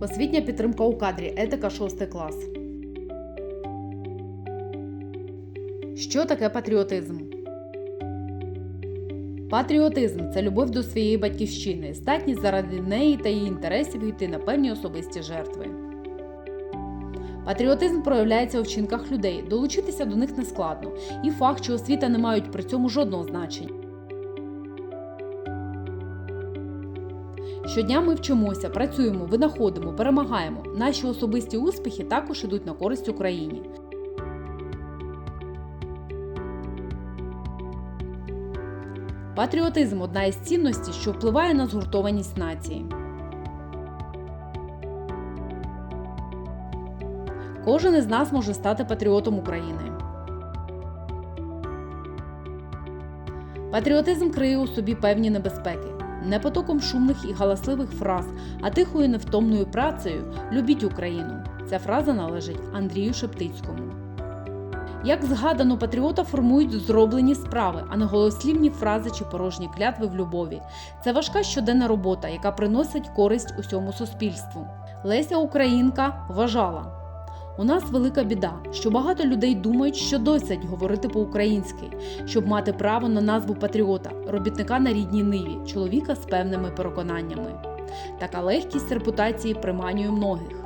Освітня підтримка у кадрі. Етика 6 клас. Що таке патріотизм? Патріотизм це любов до своєї батьківщини, здатність заради неї та її інтересів йти на певні особисті жертви. Патріотизм проявляється у вчинках людей, долучитися до них нескладно, і факт, що освіта не мають при цьому жодного значення. Щодня ми вчимося, працюємо, винаходимо, перемагаємо. Наші особисті успіхи також ідуть на користь Україні. Патріотизм одна із цінностей, що впливає на згуртованість нації. Кожен із нас може стати патріотом України. Патріотизм криє у собі певні небезпеки. Не потоком шумних і галасливих фраз, а тихою невтомною працею Любіть Україну. Ця фраза належить Андрію Шептицькому. Як згадано, патріота формують зроблені справи, а не голослівні фрази чи порожні клятви в любові. Це важка щоденна робота, яка приносить користь усьому суспільству. Леся Українка вважала. У нас велика біда, що багато людей думають, що досить говорити по-українськи, щоб мати право на назву патріота, робітника на рідній ниві, чоловіка з певними переконаннями. Така легкість репутації приманює многих.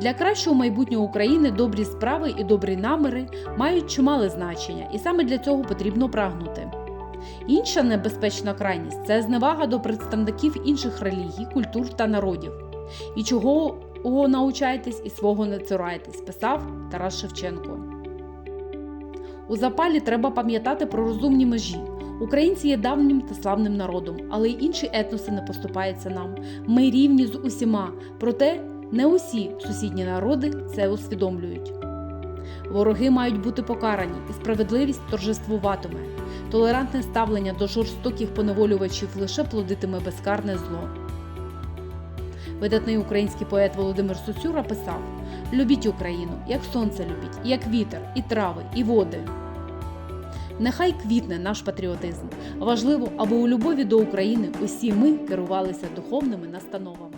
Для кращого майбутнього України добрі справи і добрі наміри мають чимале значення, і саме для цього потрібно прагнути. Інша небезпечна крайність це зневага до представників інших релігій, культур та народів. І чого о, научайтесь і свого не цурайтесь, писав Тарас Шевченко. У запалі треба пам'ятати про розумні межі. Українці є давнім та славним народом, але й інші етноси не поступаються нам. Ми рівні з усіма, проте не усі сусідні народи це усвідомлюють. Вороги мають бути покарані, і справедливість торжествуватиме. Толерантне ставлення до жорстоких поневолювачів лише плодитиме безкарне зло. Видатний український поет Володимир Сосюра писав: Любіть Україну, як сонце любіть, як вітер, і трави, і води. Нехай квітне наш патріотизм. Важливо, аби у любові до України усі ми керувалися духовними настановами.